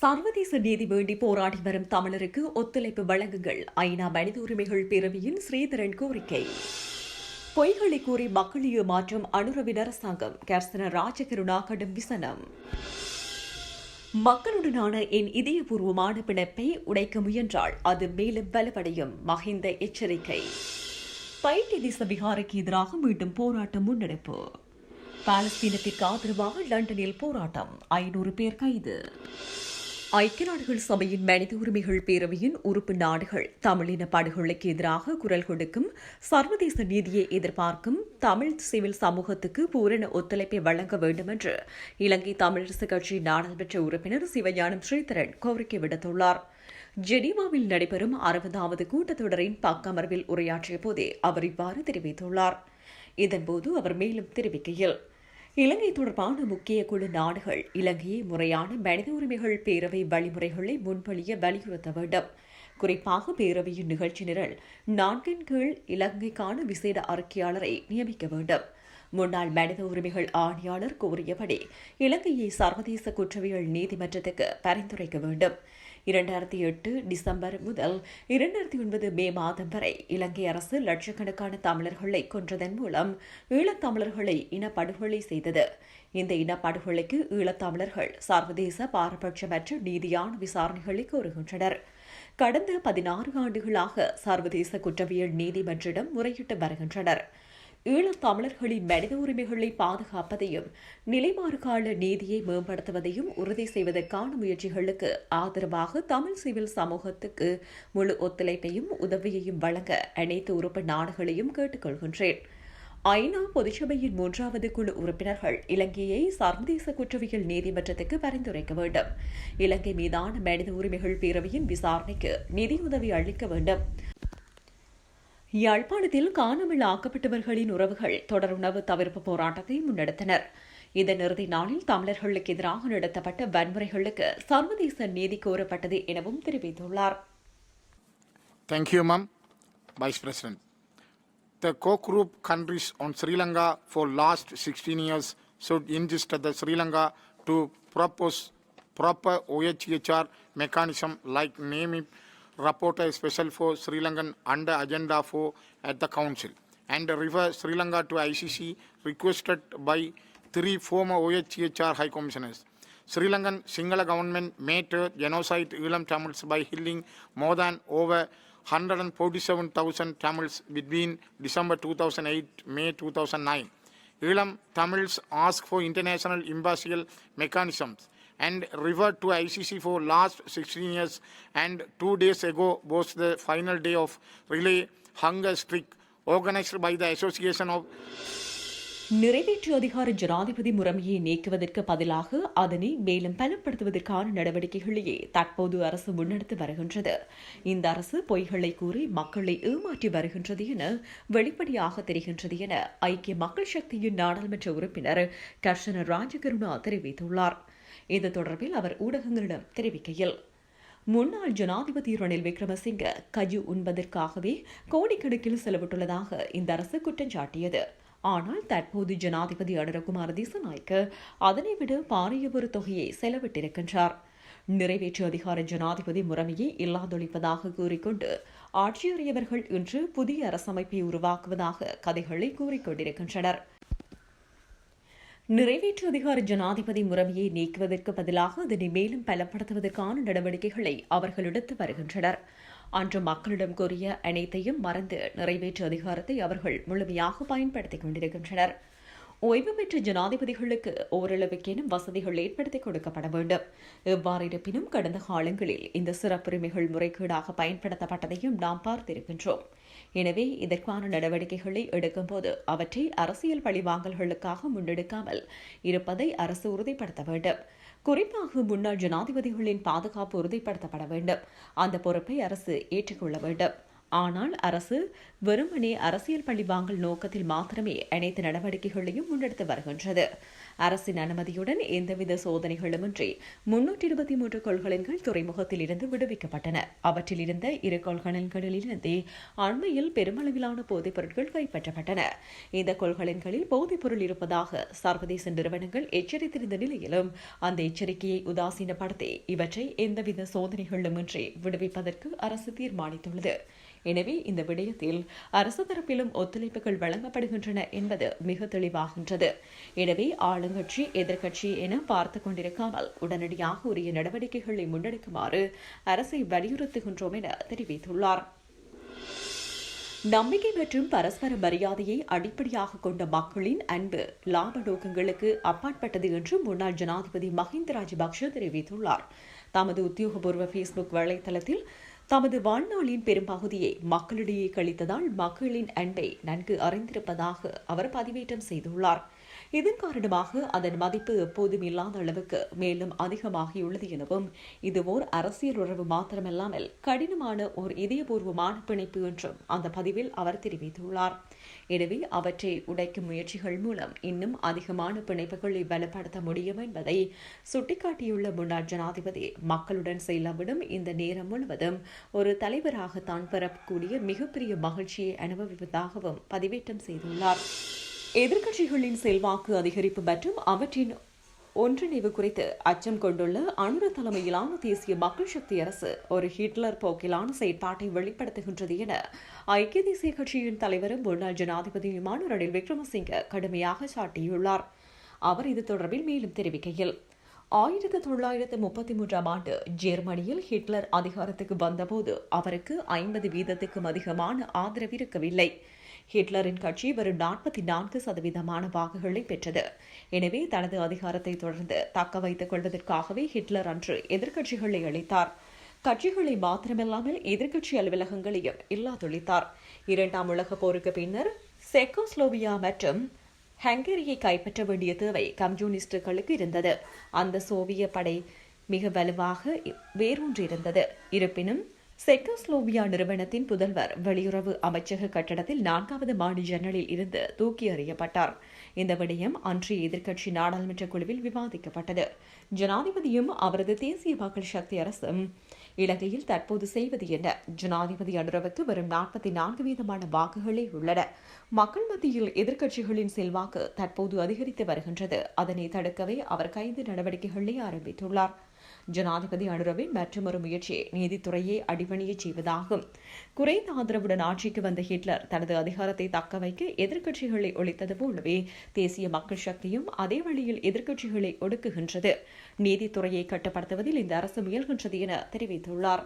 சர்வதேச நீதி வேண்டி போராடி வரும் தமிழருக்கு ஒத்துழைப்பு வழங்குங்கள். ஐநா மனித உரிமைகள் பிரிவியின் ஸ்ரீதரன் கோரிக்கை. பொய்களை கூறி மக்களையே மாற்றும் அனுரவின் அரசாங்கம் கர்சன ராஜகருணா கடும் விசனம். மக்களுடனான என் இதயபூர்வமான பிணைப்பை உடைக்க முயன்றால் அது மேலும் பலவடையும் மஹிந்த எச்சரிக்கை. பைட்டி திச எதிராக மீண்டும் போராட்டம் முன்னெடுப்பு. பாலஸ்தீனத்திற்கு ஆதரவாக லண்டனில் போராட்டம். ஐநூறு பேர் கைது. ஐக்கிய நாடுகள் சபையின் மனித உரிமைகள் பேரவையின் உறுப்பு நாடுகள். தமிழின படுகொலைக்கு எதிராக குரல் கொடுக்கும் சர்வதேச நீதியை எதிர்பார்க்கும் தமிழ் சிவில் சமூகத்துக்கு பூரண ஒத்துழைப்பை வழங்க வேண்டும் என்று இலங்கை தமிழரசு கட்சி நாடாளுமன்ற உறுப்பினர் சிவஞானம் ஸ்ரீதரன் கோரிக்கை விடுத்துள்ளார். ஜெனீவாவில் நடைபெறும் அறுபதாவது கூட்டத்தொடரின் பக்கமர்வில் உரையாற்றிய போதே அவர் இவ்வாறு தெரிவித்துள்ளார். இதன்போது அவர் மேலும் தெரிவிக்கையில் இலங்கை தொடர்பான முக்கிய குழு நாடுகள் இலங்கையை முறையான மனித உரிமைகள் பேரவை வழிமுறைகளை முன்வழிய வலியுறுத்த வேண்டும். குறிப்பாக பேரவையின் நிகழ்ச்சி நிரல் நான்கின் கீழ் இலங்கைக்கான விசேட அறிக்கையாளரை நியமிக்க வேண்டும். முன்னாள் மனித உரிமைகள் ஆணையாளர் கோரியபடி இலங்கையை சர்வதேச குற்றவியல் நீதிமன்றத்துக்கு பரிந்துரைக்க வேண்டும். இரண்டாயிரத்தி எட்டு டிசம்பர் முதல் இரண்டாயிரத்தி ஒன்பது மே மாதம் வரை இலங்கை அரசு லட்சக்கணக்கான தமிழர்களை கொன்றதன் மூலம் ஈழத்தமிழர்களை இனப்படுகொலை செய்தது. இந்த இனப்படுகொலைக்கு ஈழத்தமிழர்கள் சர்வதேச பாரபட்சமற்ற நீதியான விசாரணைகளை கோருகின்றனர். கடந்த பதினாறு ஆண்டுகளாக சர்வதேச குற்றவியல் நீதிமன்றிடம் முறையிட்டு வருகின்றனர். ஈழத் தமிழர்களின் மனித உரிமைகளை பாதுகாப்பதையும் நிலைமாறுகால நீதியை மேம்படுத்துவதையும் உறுதி செய்வதற்கான முயற்சிகளுக்கு ஆதரவாக தமிழ் சிவில் சமூகத்துக்கு முழு ஒத்துழைப்பையும் உதவியையும் வழங்க அனைத்து உறுப்பு நாடுகளையும் கேட்டுக்கொள்கின்றேன் ஐநா பொதுச்சபையின் மூன்றாவது குழு உறுப்பினர்கள் இலங்கையை சர்வதேச குற்றவியல் நீதிமன்றத்துக்கு பரிந்துரைக்க வேண்டும். இலங்கை மீதான மனித உரிமைகள் பேரவையின் விசாரணைக்கு நிதியுதவி அளிக்க வேண்டும். யாழ்ப்பாணத்தில் காணாமல் ஆக்கப்பட்டவர்களின் உறவுகள் தொடர் உணவு தவிர்ப்பு போராட்டத்தை முன்னெடுத்தனர் இதன் இறுதி நாளில் தமிழர்களுக்கு எதிராக நடத்தப்பட்ட வன்முறைகளுக்கு சர்வதேச நீதி கோரப்பட்டது எனவும் தெரிவித்துள்ளார் thank you ma'am vice president the core group countries on Sri Lanka for last sixteen years years insist insist the Sri Lanka to propose proper OHHR mechanism like rapporteur special for Sri Lankan under agenda 4 at the council and refer Sri Lanka to ICC requested by three former OHCHR high commissioners. Sri Lankan Sinhala government made genocide Elam Tamils by killing more than over 147,000 Tamils between December 2008 May 2009. Elam Tamils asked for international impartial mechanisms and referred to ICC for last 16 years. And two days ago was the final day of relay hunger streak organized by the Association of நிறைவேற்று அதிகார ஜனாதிபதி முறைமையை நீக்குவதற்கு பதிலாக அதனை மேலும் பலப்படுத்துவதற்கான நடவடிக்கைகளையே தற்போது அரசு முன்னெடுத்து வருகின்றது. இந்த அரசு பொய்களை கூறி மக்களை ஏமாற்றி வருகின்றது என வெளிப்படையாக தெரிகின்றது என ஐக்கிய மக்கள் சக்தியின் நாடாளுமன்ற உறுப்பினர் கர்ஷன ராஜகருணா தெரிவித்துள்ளார். இது தொடர்பில் அவர் ஊடகங்களிடம் தெரிவிக்கையில் முன்னாள் ஜனாதிபதி ரணில் விக்ரமசிங்க கஜு உண்பதற்காகவே கோடிக்கணக்கில் செலவிட்டுள்ளதாக இந்த அரசு குற்றம் சாட்டியது. ஆனால் தற்போது ஜனாதிபதி அனுரகுமார் திசநாய்க்கு அதனை விட பாரிய ஒரு தொகையை செலவிட்டிருக்கின்றார். நிறைவேற்று அதிகார ஜனாதிபதி முறைமையை இல்லாதொழிப்பதாக கூறிக்கொண்டு ஆட்சியறியவர்கள் இன்று புதிய அரசமைப்பை உருவாக்குவதாக கதைகளை கூறிக்கொண்டிருக்கின்றனர். நிறைவேற்று அதிகார ஜனாதிபதி முறைமையை நீக்குவதற்கு பதிலாக அதனை மேலும் பலப்படுத்துவதற்கான நடவடிக்கைகளை அவர்கள் எடுத்து வருகின்றனர். அன்று மக்களிடம் கூறிய அனைத்தையும் மறந்து நிறைவேற்று அதிகாரத்தை அவர்கள் முழுமையாக பயன்படுத்திக் கொண்டிருக்கின்றனர். ஓய்வு பெற்ற ஜனாதிபதிகளுக்கு ஓரளவுக்கேனும் வசதிகள் ஏற்படுத்தி கொடுக்கப்பட வேண்டும். எவ்வாறு இருப்பினும் கடந்த காலங்களில் இந்த சிறப்புரிமைகள் முறைகேடாக பயன்படுத்தப்பட்டதையும் நாம் பார்த்திருக்கின்றோம். எனவே இதற்கான நடவடிக்கைகளை எடுக்கும்போது அவற்றை அரசியல் பழிவாங்கல்களுக்காக முன்னெடுக்காமல் இருப்பதை அரசு உறுதிப்படுத்த வேண்டும். குறிப்பாக முன்னாள் ஜனாதிபதிகளின் பாதுகாப்பு உறுதிப்படுத்தப்பட வேண்டும். அந்த பொறுப்பை அரசு ஏற்றுக்கொள்ள வேண்டும். ஆனால் அரசு வெறுமனே அரசியல் பழிவாங்கல் நோக்கத்தில் மாத்திரமே அனைத்து நடவடிக்கைகளையும் முன்னெடுத்து வருகின்றது. அரசின் அனுமதியுடன் எந்தவித சோதனைகளுமின்றி முன்னூற்றி இருபத்தி மூன்று கொள்கலன்கள் துறைமுகத்தில் இருந்து விடுவிக்கப்பட்டன. அவற்றில் இருந்த இரு கொள்கலன்களிலிருந்தே அண்மையில் பெருமளவிலான போதைப் பொருட்கள் கைப்பற்றப்பட்டன. இந்த கொள்கலன்களில் போதைப் பொருள் இருப்பதாக சர்வதேச நிறுவனங்கள் எச்சரித்திருந்த நிலையிலும் அந்த எச்சரிக்கையை உதாசீனப்படுத்தி இவற்றை எந்தவித சோதனைகளுமின்றி விடுவிப்பதற்கு அரசு தீர்மானித்துள்ளது. எனவே இந்த விடயத்தில் அரசு தரப்பிலும் ஒத்துழைப்புகள் வழங்கப்படுகின்றன என்பது மிக தெளிவாகின்றது. எனவே ஆளுங்கட்சி எதிர்க்கட்சி என பார்த்து கொண்டிருக்காமல் உடனடியாக உரிய நடவடிக்கைகளை முன்னெடுக்குமாறு அரசை வலியுறுத்துகின்றோம் என தெரிவித்துள்ளார். நம்பிக்கை மற்றும் பரஸ்பர மரியாதையை அடிப்படையாக கொண்ட மக்களின் அன்பு லாப நோக்கங்களுக்கு அப்பாற்பட்டது என்று முன்னாள் ஜனாதிபதி மஹிந்த ராஜபக்ஷ தெரிவித்துள்ளார். தமது உத்தியோகபூர்வ ஃபேஸ்புக் வலைதளத்தில் தமது வாழ்நாளின் பெரும்பகுதியை மக்களிடையே கழித்ததால் மக்களின் அன்பை நன்கு அறிந்திருப்பதாக அவர் பதிவேற்றம் செய்துள்ளார். இதன் காரணமாக அதன் மதிப்பு எப்போதும் இல்லாத அளவுக்கு மேலும் அதிகமாகியுள்ளது எனவும் இது ஓர் அரசியல் உறவு மாத்திரமல்லாமல் கடினமான ஓர் இதயபூர்வமான பிணைப்பு என்றும் அந்த பதிவில் அவர் தெரிவித்துள்ளார். எனவே அவற்றை உடைக்கும் முயற்சிகள் மூலம் இன்னும் அதிகமான பிணைப்புகளை பலப்படுத்த முடியும் என்பதை சுட்டிக்காட்டியுள்ள முன்னாள் ஜனாதிபதி மக்களுடன் செல்லவிடும் இந்த நேரம் முழுவதும் ஒரு தலைவராக தான் பெறக்கூடிய மிகப்பெரிய மகிழ்ச்சியை அனுபவிப்பதாகவும் பதிவேற்றம் செய்துள்ளார். எதிர்க்கட்சிகளின் செல்வாக்கு அதிகரிப்பு மற்றும் அவற்றின் ஒன்றிணைவு குறித்து அச்சம் கொண்டுள்ள அனுர தலைமையிலான தேசிய மக்கள் சக்தி அரசு ஒரு ஹிட்லர் போக்கிலான செயற்பாட்டை வெளிப்படுத்துகின்றது என ஐக்கிய தேசிய கட்சியின் தலைவரும் முன்னாள் ஜனாதிபதியுமான ரணில் விக்ரமசிங்க கடுமையாக சாட்டியுள்ளார். அவர் இது தொடர்பில் மேலும் தெரிவிக்கையில் ஆயிரத்தி தொள்ளாயிரத்து முப்பத்தி மூன்றாம் ஆண்டு ஜெர்மனியில் ஹிட்லர் அதிகாரத்துக்கு வந்தபோது அவருக்கு ஐம்பது வீதத்துக்கும் அதிகமான ஆதரவு இருக்கவில்லை. ஹிட்லரின் கட்சி வெறும் நாற்பத்தி நான்கு சதவீதமான வாக்குகளை பெற்றது. எனவே தனது அதிகாரத்தை தொடர்ந்து தக்க வைத்துக் கொள்வதற்காகவே ஹிட்லர் அன்று எதிர்க்கட்சிகளை அளித்தார் கட்சிகளை மாத்திரமில்லாமல் எதிர்க்கட்சி அலுவலகங்களையும் இல்லாதொழித்தார். இரண்டாம் உலகப் போருக்கு பின்னர் செக்கோஸ்லோவியா மற்றும் ஹங்கேரியை கைப்பற்ற வேண்டிய தேவை கம்யூனிஸ்டுகளுக்கு இருந்தது. அந்த சோவியத் படை மிக வலுவாக வேரூன்றிருந்தது இருப்பினும் செக்கோஸ்லோவியா நிறுவனத்தின் புதல்வர் வெளியுறவு அமைச்சக கட்டடத்தில் நான்காவது மாடி ஜன்னலில் இருந்து தூக்கி எறியப்பட்டார். இந்த விடயம் அன்றைய எதிர்க்கட்சி நாடாளுமன்ற குழுவில் விவாதிக்கப்பட்டது. ஜனாதிபதியும் அவரது தேசிய மக்கள் சக்தி அரசும் இலங்கையில் தற்போது செய்வது என்ன? ஜனாதிபதி அனுரவுக்கு வரும் நாற்பத்தி நான்கு வீதமான வாக்குகளே உள்ளன. மக்கள் மத்தியில் எதிர்க்கட்சிகளின் செல்வாக்கு தற்போது அதிகரித்து வருகின்றது. அதனை தடுக்கவே அவர் கைது நடவடிக்கைகளை ஆரம்பித்துள்ளார். ஜனாதிபதி அனுரவின் மற்றொரு முயற்சி நீதித்துறையை அடிபணியச் செய்வதாகும். குறைந்த ஆதரவுடன் ஆட்சிக்கு வந்த ஹிட்லர் தனது அதிகாரத்தை தக்க வைக்க எதிர்க்கட்சிகளை ஒழித்தது போலவே தேசிய மக்கள் சக்தியும் அதே வழியில் எதிர்க்கட்சிகளை ஒடுக்குகின்றது. நீதித்துறையை கட்டுப்படுத்துவதில் இந்த அரசு முயல்கின்றது என தெரிவித்துள்ளார்.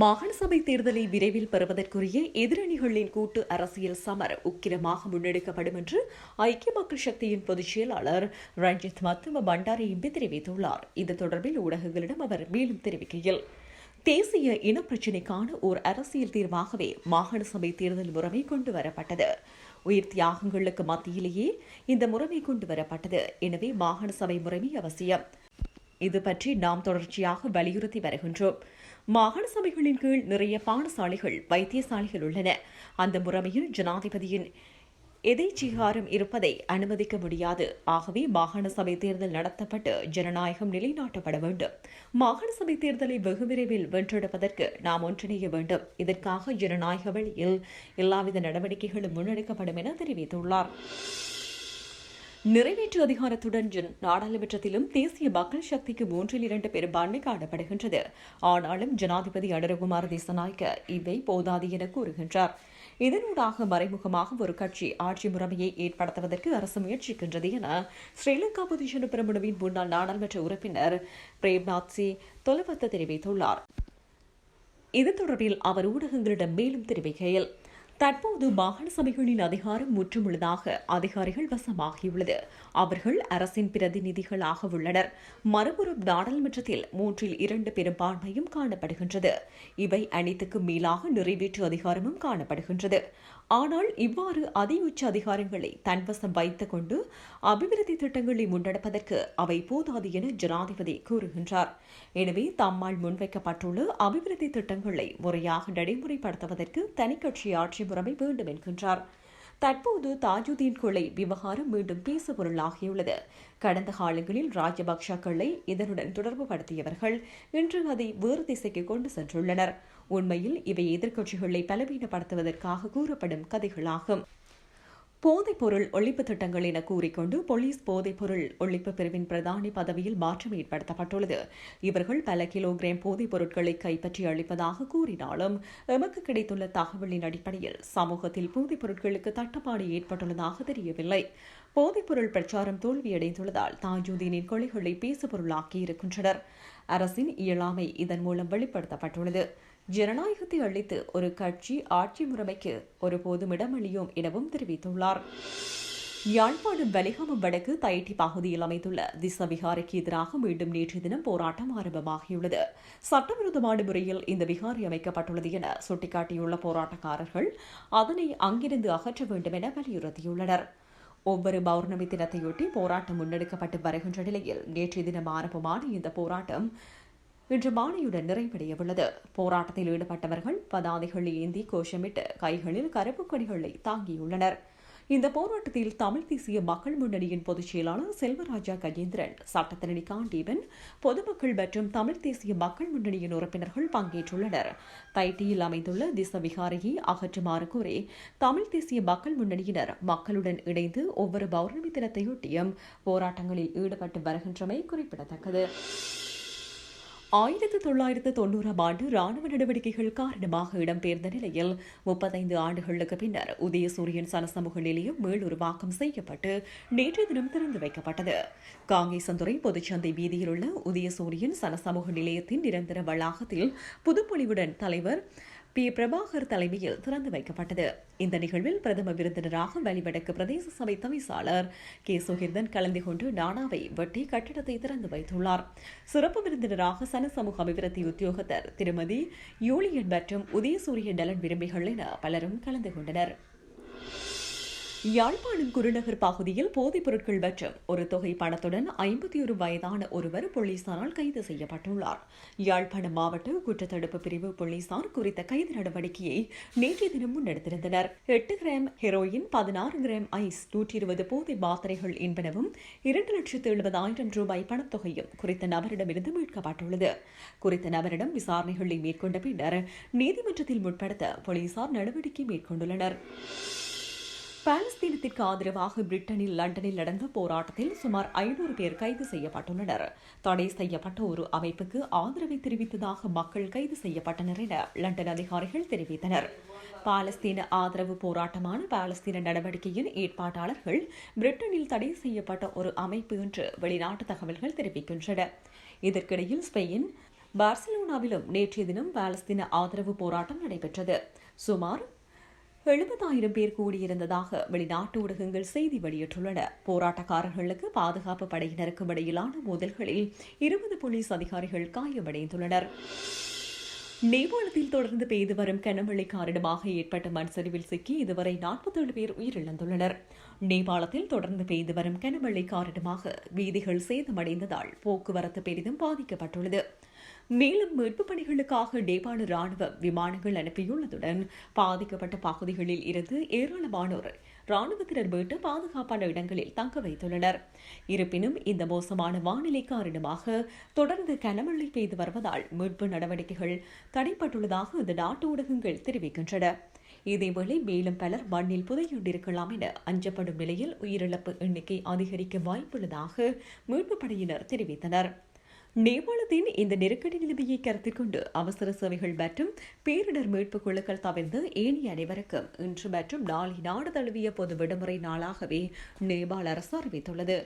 மாகாண சபை தேர்தலை விரைவில் பெறுவதற்குரிய எதிரணிகளின் கூட்டு அரசியல் சமர் உக்கிரமாக முன்னெடுக்கப்படும் என்று ஐக்கிய மக்கள் சக்தியின் பொதுச் செயலாளர் ரஞ்சித் மத்தும பண்டாரி இம்பி தெரிவித்துள்ளார். இது தொடர்பில் ஊடகங்களிடம் அவர் மேலும் தெரிவிக்கையில் தேசிய இனப்பிரச்சினைக்கான ஓர் அரசியல் தீர்வாகவே மாகாண சபை தேர்தல் முறைமை கொண்டு வரப்பட்டது உயிர் தியாகங்களுக்கு மத்தியிலேயே இந்த முறைமை கொண்டு வரப்பட்டது எனவே மாகாண சபை முறைமை அவசியம். இது பற்றி நாம் தொடர்ச்சியாக வலியுறுத்தி வருகின்றோம். மாகாண சபைகளின் கீழ் நிறைய பாடசாலைகள் வைத்தியசாலைகள் உள்ளன. அந்த முறைமையில் ஜனாதிபதியின் எதேச்சிகாரம் இருப்பதை அனுமதிக்க முடியாது. ஆகவே மாகாண சபை தேர்தல் நடத்தப்பட்டு ஜனநாயகம் நிலைநாட்டப்பட வேண்டும். மாகாண சபை தேர்தலை வெகு விரைவில் வென்றெடுப்பதற்கு நாம் ஒன்றிணைய வேண்டும். இதற்காக ஜனநாயக வழியில் எல்லாவித நடவடிக்கைகளும் முன்னெடுக்கப்படும் என தெரிவித்துள்ளார். நிறைவேற்று அதிகாரத்துடன் நாடாளுமன்றத்திலும் தேசிய மக்கள் சக்திக்கு மூன்றில் இரண்டு பெரும்பான்மை காணப்படுகின்றது. ஆனாலும் ஜனாதிபதி அடரகுமார் தேசநாயக்க இவை போதாது என கூறுகின்றார். இதனூடாக மறைமுகமாக ஒரு கட்சி ஆட்சி முறைமையை ஏற்படுத்துவதற்கு அரசு முயற்சிக்கின்றது என ஸ்ரீலங்கா பொதுஜன பெருமுனவின் முன்னாள் நாடாளுமன்ற உறுப்பினர் பிரேம்நாத் சி தொலபத்த தெரிவித்துள்ளார். இது தொடர்பில் அவர் ஊடகங்களிடம் மேலும் தெரிவிக்கையில் தற்போது மாகாண சபைகளின் அதிகாரம் முற்றுமுழுதாக அதிகாரிகள் வசமாகியுள்ளது. அவர்கள் அரசின் பிரதிநிதிகளாக உள்ளனர். மறுபுறம் நாடாளுமன்றத்தில் மூன்றில் இரண்டு பெரும்பான்மையும் காணப்படுகின்றது. இவை அனைத்துக்கும் மேலாக நிறைவேற்று அதிகாரமும் காணப்படுகின்றது. ஆனால் இவ்வாறு அதியுச்ச அதிகாரங்களை தன்வசம் வைத்துக் கொண்டு அபிவிருத்தி திட்டங்களை முன்னெடுப்பதற்கு அவை போதாது என ஜனாதிபதி கூறுகின்றார். எனவே தம்மால் முன்வைக்கப்பட்டுள்ள அபிவிருத்தி திட்டங்களை முறையாக நடைமுறைப்படுத்துவதற்கு தனிக்கட்சி ஆட்சி முறைமை வேண்டும் என்கின்றார். தற்போது தாஜுதீன் கொலை விவகாரம் மீண்டும் பேசுபொருளாகியுள்ளது கடந்த காலங்களில் ராஜபக்ஷக்களை இதனுடன் தொடர்பு படுத்தியவர்கள் இன்று அதை வேறு திசைக்கு கொண்டு சென்றுள்ளனர். உண்மையில் இவை எதிர்க்கட்சிகளை பலவீனப்படுத்துவதற்காக கூறப்படும் கதைகளாகும். போதைப்பொருள் ஒழிப்பு திட்டங்கள் என கூறிக்கொண்டு போலீஸ் போதைப்பொருள் ஒழிப்பு பிரிவின் பிரதானி பதவியில் மாற்றம் ஏற்படுத்தப்பட்டுள்ளது. இவர்கள் பல கிலோகிராம் போதைப் பொருட்களை கைப்பற்றி அளிப்பதாக கூறினாலும் எமக்கு கிடைத்துள்ள தகவலின் அடிப்படையில் சமூகத்தில் போதைப் பொருட்களுக்கு தட்டுப்பாடு ஏற்பட்டுள்ளதாக தெரியவில்லை. போதைப்பொருள் பிரச்சாரம் தோல்வியடைந்துள்ளதால் தாஜுதீனின் கொலைகளை பேசுபொருளாக்கி இருக்கின்றனர். அரசின் இயலாமை இதன் மூலம் வெளிப்படுத்தப்பட்டுள்ளது. ஜனநாயகத்தை அளித்து ஒரு கட்சி ஆட்சி முறைமைக்கு ஒருபோதும் இடமளியும் எனவும் தெரிவித்துள்ளார். யாழ்ப்பாணம் வலிகாமம் வடக்கு தைட்டி பகுதியில் அமைந்துள்ள திசவிகாரிக்கு எதிராக மீண்டும் நேற்று தினம் போராட்டம் ஆரம்பமாகியுள்ளது. சட்டவிரோதமான முறையில் இந்த விகாரி அமைக்கப்பட்டுள்ளது என சுட்டிக்காட்டியுள்ள போராட்டக்காரர்கள் அதனை அங்கிருந்து அகற்ற வேண்டும் என வலியுறுத்தியுள்ளனர். ஒவ்வொரு பௌர்ணமி தினத்தையொட்டி போராட்டம் முன்னெடுக்கப்பட்டு வருகின்ற நிலையில் நேற்றைய தினம் ஆரம்பமான இந்த போராட்டம் இன்று மாலையுடன் நிறைவடையவுள்ளது. போராட்டத்தில் ஈடுபட்டவர்கள் பதாதைகள் ஏந்தி கோஷமிட்டு கைகளில் கருப்பு கொடிகளை தாங்கியுள்ளனர். இந்த போராட்டத்தில் தமிழ் தேசிய மக்கள் முன்னணியின் பொதுச் செயலாளர் செல்வராஜா கஜேந்திரன் சட்டத்திரணி காண்டீபன் பொதுமக்கள் மற்றும் தமிழ் தேசிய மக்கள் முன்னணியின் உறுப்பினர்கள் பங்கேற்றுள்ளனர். தைட்டியில் அமைந்துள்ள திசவிகாரையை அகற்றுமாறு கோரி தமிழ் தேசிய மக்கள் முன்னணியினர் மக்களுடன் இணைந்து ஒவ்வொரு பௌர்ணமி தினத்தையொட்டியும் போராட்டங்களில் ஈடுபட்டு வருகின்றமை குறிப்பிடத்தக்கது. ஆயிரத்து தொள்ளாயிரத்து தொண்ணூறாம் ஆண்டு ராணுவ நடவடிக்கைகள் காரணமாக இடம்பெயர்ந்த நிலையில் முப்பத்தைந்து ஆண்டுகளுக்கு பின்னர் உதயசூரியன் சனசமூக நிலையம் மீளுருவாக்கம் செய்யப்பட்டு நேற்றைய தினம் திறந்து வைக்கப்பட்டது. காங்கேசந்துறை பொதுச்சந்தை வீதியில் உள்ள உதயசூரியன் சனசமூக நிலையத்தின் நிரந்தர வளாகத்தில் புதுப்பொழிவுடன் தலைவர் பி. பிரபாகர் தலைமையில் திறந்து வைக்கப்பட்டது. இந்த நிகழ்வில் பிரதம விருந்தினராக வலிவடக்கு பிரதேச சபை தவிசாளர் கே. சுகிர்தன் கலந்து கொண்டு நாடாவை வெட்டி கட்டிடத்தை திறந்து வைத்துள்ளார். சிறப்பு விருந்தினராக சன சமூக அபிவிருத்தி உத்தியோகத்தர் திருமதி யூலியன் மற்றும் உதயசூரிய நலன் விரும்பிகள் என பலரும் கலந்து கொண்டனர். யாழ்ப்பாணம் குருநகர் பகுதியில் போதைப் பொருட்கள் மற்றும் ஒரு தொகை பணத்துடன் ஐம்பத்தி ஒரு வயதான ஒருவர் போலீசாரால் கைது செய்யப்பட்டுள்ளார். யாழ்ப்பாணம் மாவட்ட குற்றத்தடுப்பு பிரிவு போலீசார் குறித்த கைது நடவடிக்கையை நேற்றைய தினம் முன்னெடுத்திருந்தனர். எட்டு கிராம் ஹெரோயின் பதினாறு கிராம் ஐஸ் நூற்றி இருபது போதை மாத்திரைகள் என்பனவும் இரண்டு லட்சத்து எழுபதாயிரம் ரூபாய் பணத்தொகையும் குறித்த நபரிடமிருந்து மீட்கப்பட்டுள்ளது. குறித்த நபரிடம் விசாரணைகளை மேற்கொண்ட பின்னர் நீதிமன்றத்தில் முற்படுத்த போலீசார் நடவடிக்கை மேற்கொண்டுள்ளனர். பாலஸ்தீனத்திற்கு ஆதரவாக பிரிட்டனில் லண்டனில் நடந்த போராட்டத்தில் சுமார் ஐநூறு பேர் கைது செய்யப்பட்டுள்ளனர். தடை செய்யப்பட்ட ஒரு அமைப்புக்கு ஆதரவை தெரிவித்ததாக மக்கள் கைது செய்யப்பட்டனர் என லண்டன் அதிகாரிகள் தெரிவித்தனர். பாலஸ்தீன ஆதரவு போராட்டமான பாலஸ்தீன நடவடிக்கையின் ஏற்பாட்டாளர்கள் பிரிட்டனில் தடை செய்யப்பட்ட ஒரு அமைப்பு என்று வெளிநாட்டு தகவல்கள் தெரிவிக்கின்றன. இதற்கிடையில் ஸ்பெயின் பார்சிலோனாவிலும் நேற்றைய தினம் பாலஸ்தீன ஆதரவு போராட்டம் நடைபெற்றது. சுமார் எழுபதாயிரம் பேர் கூடியிருந்ததாக வெளிநாட்டு ஊடகங்கள் செய்தி வெளியிட்டுள்ளன. போராட்டக்காரர்களுக்கு பாதுகாப்பு படையினருக்கும் இடையிலான மோதல்களில் இருபது போலீஸ் அதிகாரிகள் காயமடைந்துள்ளனர். நேபாளத்தில் தொடர்ந்து பெய்து வரும் கனமழை காரணமாக ஏற்பட்ட மண் சரிவில் சிக்கி இதுவரை நாற்பத்தேழு பேர் உயிரிழந்துள்ளனர். நேபாளத்தில் தொடர்ந்து பெய்து வரும் கனமழை காரணமாக வீதிகள் சேதமடைந்ததால் போக்குவரத்து பெரிதும் பாதிக்கப்பட்டுள்ளது. மேலும் மீட்பு பணிகளுக்காக நேபாள ராணுவ விமானங்கள் அனுப்பியுள்ளதுடன் பாதிக்கப்பட்ட பகுதிகளில் இருந்து ஏராளமானோர் ராணுவத்தினர் மீட்டு பாதுகாப்பான இடங்களில் தங்க வைத்துள்ளனர். இருப்பினும் இந்த மோசமான வானிலை காரணமாக தொடர்ந்து கனமழை பெய்து வருவதால் மீட்பு நடவடிக்கைகள் தடைப்பட்டுள்ளதாக இந்த நாட்டு ஊடகங்கள் தெரிவிக்கின்றன. இதேவேளை மேலும் பலர் மண்ணில் புதையுண்டிருக்கலாம் என அஞ்சப்படும் நிலையில் உயிரிழப்பு எண்ணிக்கை அதிகரிக்க வாய்ப்புள்ளதாக மீட்பு படையினர் தெரிவித்தனர். நேபாளத்தின் இந்த நெருக்கடி நிலைமையை கருத்தில் கொண்டு அவசர சேவைகள் மற்றும் பேரிடர் மீட்பு குழுக்கள் தவிர்த்து ஏனைய அனைவருக்கும் இன்று மற்றும் நாளை நாடு தழுவிய பொது விடுமுறை நாளாகவே நேபாள அரசு அறிவித்துள்ளது.